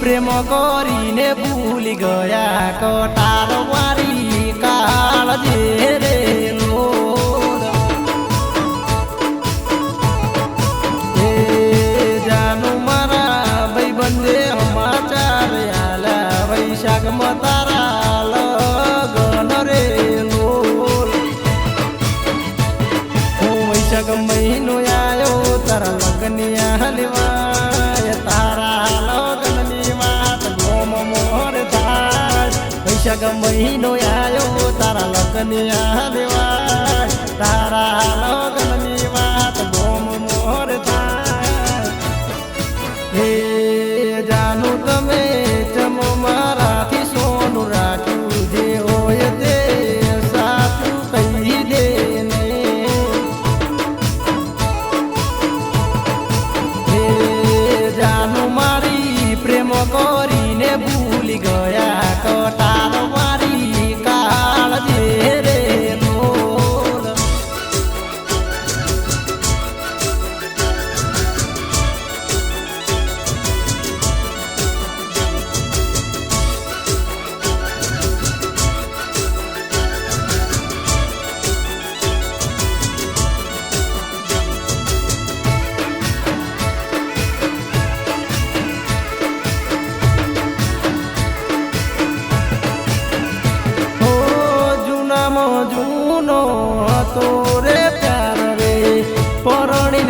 પ્રેમ કરીને ભૂલી ગયા કટાર વારી કાળ જે રે લોર. એ જાનું મારા ભાઈબંધે સમાચાર આલ્યા, વૈશાખમાં તારા લગન રે લોલ. હું વૈશાખ મહિનો આવ્યો તારા લગ્ન હલવાય મહિનો આવ્યો તારા લગ્ન હલવાય તારા લગ્નની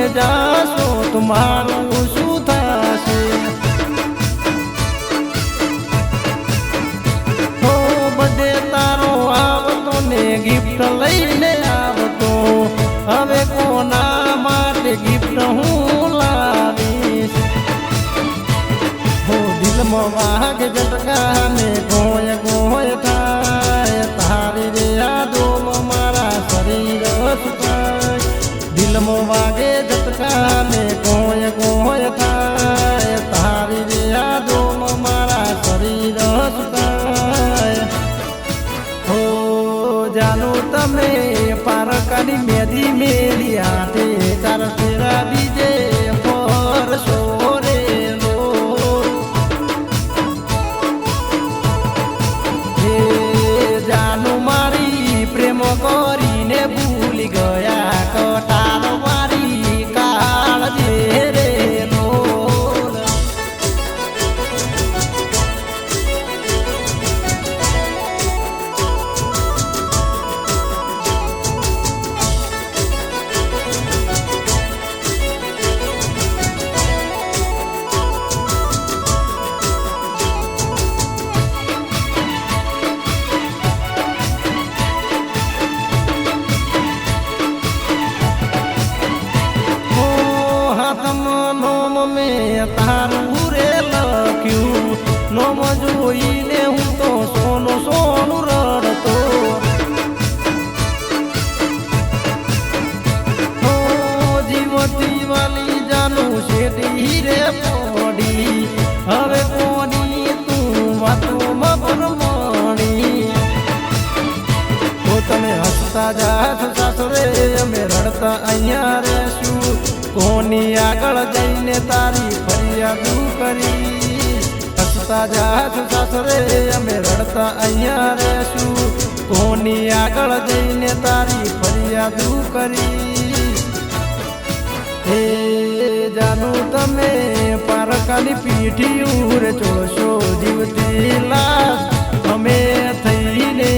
જાશો તમારું શું થશે? તો બધે તારો આવતો ને ગિફ્ટ લઈને આવતો. હવે કોના માટે ગિફ્ટ હું લાવીશ? હો દિલમાં વાઘ જટકા ને ગોય ગોય થાય. તારી રે યાદોમાં મારા શરીર દિલમાં વાગે તમે પારકાની મેદી મેલી હાથે તાર તેરા બીજે પર સોરે લો. હે જાનું મારી પ્રેમ કરીને તારું રે લખ્યું. નોમ જોઈને હું તો સોનું સોનું રડતો. જીવતી વાલી જાનું શેઠી રે પડી. હવે કોની તું વાતોમાં પરમણી તો તમે હસતા જાત સાસરે, અમે રડતા અહીંયા રહેશું. કોની આગળ જઈને તારી ફરિયાદ કરી. હસતા જાત સાસરે અમે રડતા અહીંયા રહેશું. કોની આગળ જઈને તારી ફરિયાદ કરી. હે જાનું તમે પારકાની પીઠી ઉરે ચોળશો જીવતી લાશ. અમે થઈને